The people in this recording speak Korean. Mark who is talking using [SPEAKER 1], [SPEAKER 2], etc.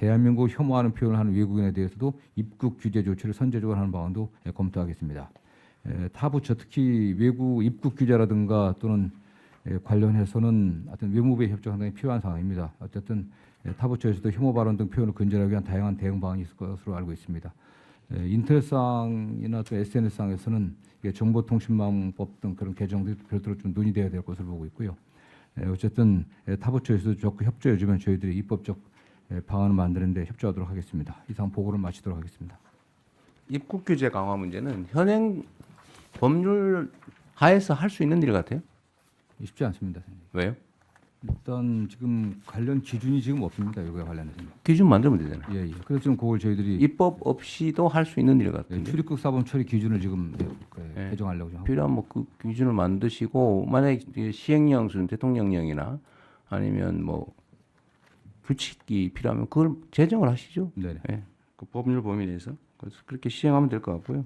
[SPEAKER 1] 대한민국 혐오하는 표현을 하는 외국인에 대해서도 입국 규제 조치를 선제적으로 하는 방안도 예, 검토하겠습니다. 에, 타 부처 특히 외국 입국 규제라든가 또는 에, 관련해서는 어떤 외무부의 협조 상당히 필요한 상황입니다. 어쨌든 에, 타 부처에서도 혐오 발언 등 표현을 근절하기 위한 다양한 대응 방안이 있을 것으로 알고 있습니다. 에, 인터넷상이나 또 SNS상에서는 정보통신망법 등 그런 개정들이 별도로 좀 논의돼야 될 것으로 보고 있고요. 에, 어쨌든 에, 타 부처에서도 적극 협조해 주면 저희들이 입법적 에, 방안을 만드는 데 협조하도록 하겠습니다. 이상 보고를 마치도록 하겠습니다.
[SPEAKER 2] 입국 규제 강화 문제는 현행 법률 하에서 할 수 있는 일 같아요.
[SPEAKER 1] 쉽지 않습니다. 선생님.
[SPEAKER 2] 왜요?
[SPEAKER 1] 일단 지금 관련 기준이 지금 없습니다. 이거에 관련해서는.
[SPEAKER 2] 기준 만들면 되잖아요.
[SPEAKER 1] 예, 예. 그래서 지금 그걸 저희들이
[SPEAKER 2] 입법 없이도 할 수 있는 일
[SPEAKER 1] 예,
[SPEAKER 2] 같은데.
[SPEAKER 1] 출입국 사범 처리 기준을 지금 예, 그,
[SPEAKER 2] 예.
[SPEAKER 1] 개정하려고 지금
[SPEAKER 2] 필요한 뭐 그 기준을 만드시고 이제 시행령 대통령령이나 아니면 뭐 규칙이 필요하면 그걸 제정을 하시죠.
[SPEAKER 1] 네네.
[SPEAKER 2] 예. 그 법률 범위 내에서 그래서 그렇게 시행하면 될 것 같고요.